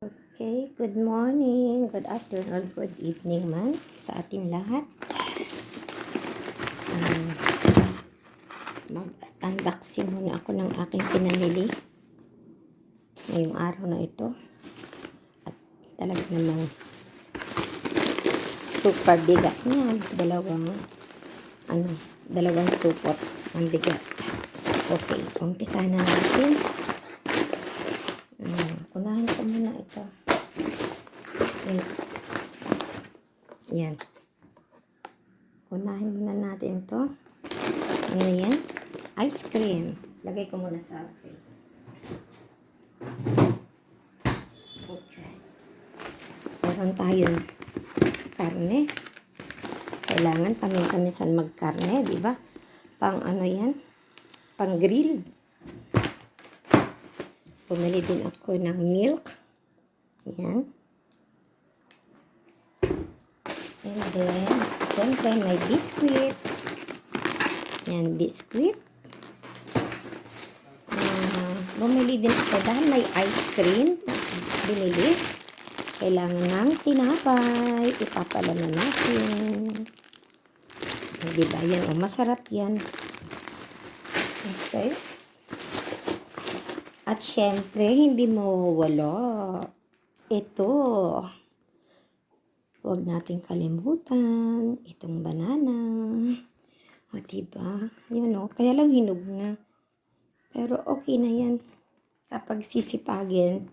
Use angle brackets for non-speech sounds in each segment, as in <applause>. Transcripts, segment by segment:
Okay, good morning, good afternoon, good evening man sa ating lahat. Um, Mag-unboxing muna ako ng aking pinamili ngayong araw na ito. At talaga namang super bigat niya. Dalawang, ano, dalawang supot ang bigat. Okay, umpisa na natin. Ano, unahin ko muna ito. Wait. Yan. Unahin muna natin ito. Ano yan? Ice cream. Lagay ko muna sa face. Okay. Meron tayong karne. Kailangan paminsan-minsan magkarne, di ba? Pang ano yan? Pang grilled. Bumili din ako ng milk. Yan. And then, siyempre may biscuit. Yan, biscuit. Ah, bumili din ako dahil may ice cream. Binili. Kailangan ng tinapay. Ipapalaman natin. Di ba yan? O, masarap yan. Okay. At syempre, hindi mawawala. Ito. Huwag nating kalimutan. Itong banana. O, diba? Yan o. Kaya lang hinog na. Pero okay na yan. Kapag sisipagin,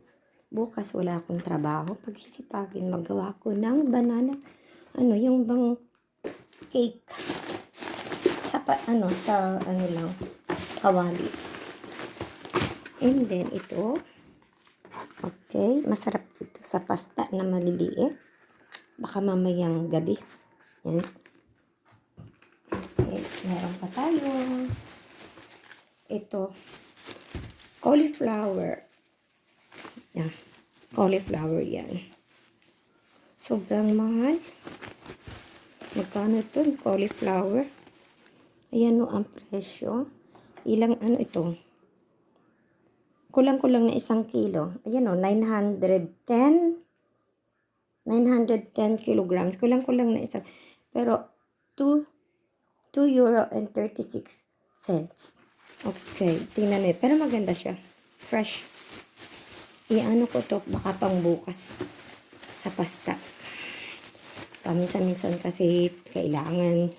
bukas wala akong trabaho. Pag sisipagin, magawa ko ng banana. Ano, yung bang cake. Sa, ano, sa, ano lang, kawali. And then, ito. Okay. Masarap ito sa pasta na maliliit. Baka mamayang gabi. Yan. Okay. Meron pa tayo. Ito. Cauliflower. Yan. Cauliflower yan. Sobrang mahal. Magkano ito? Cauliflower. Ayan o ang presyo. Ilang ano ito? Kulang-kulang na isang kilo. Ayan o, 910. 910 kilograms. Kulang-kulang na isang. Pero, 2, 2 euro and 36 cents. Okay, tingnan mo. Pero maganda siya. Fresh. Iano ko to, baka pang bukas. Sa pasta. Paminsan-minsan kasi kailangan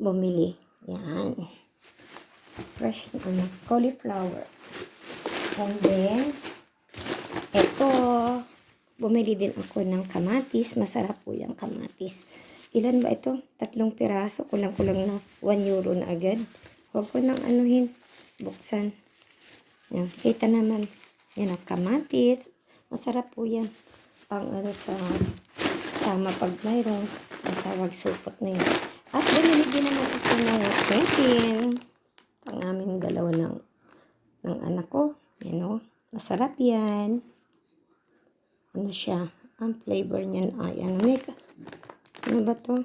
bumili. Yan. Fresh, ano, cauliflower. And then, eto, bumili din ako ng kamatis. Masarap po yung kamatis. Ilan ba ito? Tatlong piraso. Kulang-kulang na 1 euro na agad. Huwag ko nang anuhin. Buksan. Yan. Kita naman. Yan ang kamatis. Masarap po yan. Pang ano sa sama pag mayroong ang tawag supot na yun. At bumili din naman ako ng kentin. Pang aming dalawa ng, ng anak ko. Yan o. Masarap yan. Ano siya? Ang flavor niyan ay ano. May, ano ba to?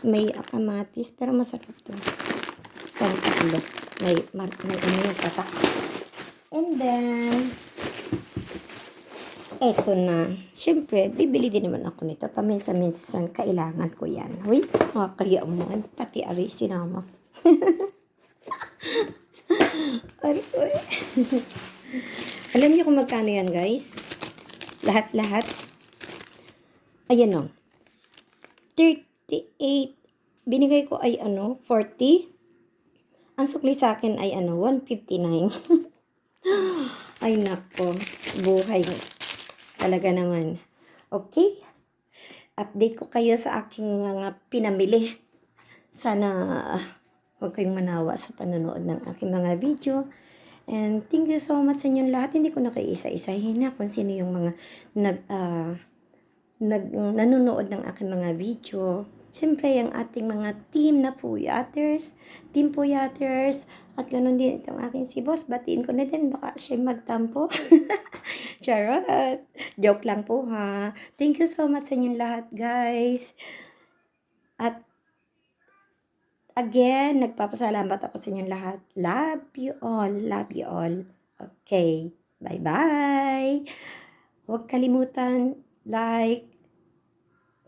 May akamatis. Pero masarap to. Sa tatlo. May, mar, may ano yung patak. And then, eto na. Siyempre, bibili din naman ako nito. Paminsan-minsan, kailangan ko yan. Uy, makakaya mo. Pati ari sinama. <laughs> Alam niyo kung magkano yan, guys? Lahat-lahat. Ayan o. 38. Binigay ko ay ano, 40. Ang sukli sa akin ay ano, 159. <laughs> ay nako, buhay. Talaga naman. Okay? Update ko kayo sa aking mga pinamili. Sana huwag kayong manawa sa panonood ng aking mga video. And thank you so much sa inyong lahat. Hindi ko na kayo isa-isahin na kung sino yung mga nag, ah, nag, nanonood ng aking mga video. Siyempre, yung ating mga team na Puyaters, Team Puyaters, at ganoon din itong aking si Boss. Batiin ko na din, baka siya magtampo. <laughs> Charot! Joke lang po ha. Thank you so much sa inyong lahat, guys. At again, nagpapasalamat ako sa inyong lahat. Love you all. Love you all. Okay. Bye-bye! Huwag kalimutan, like,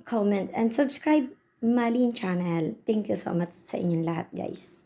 comment, and subscribe Malin channel. Thank you so much sa inyong lahat, guys.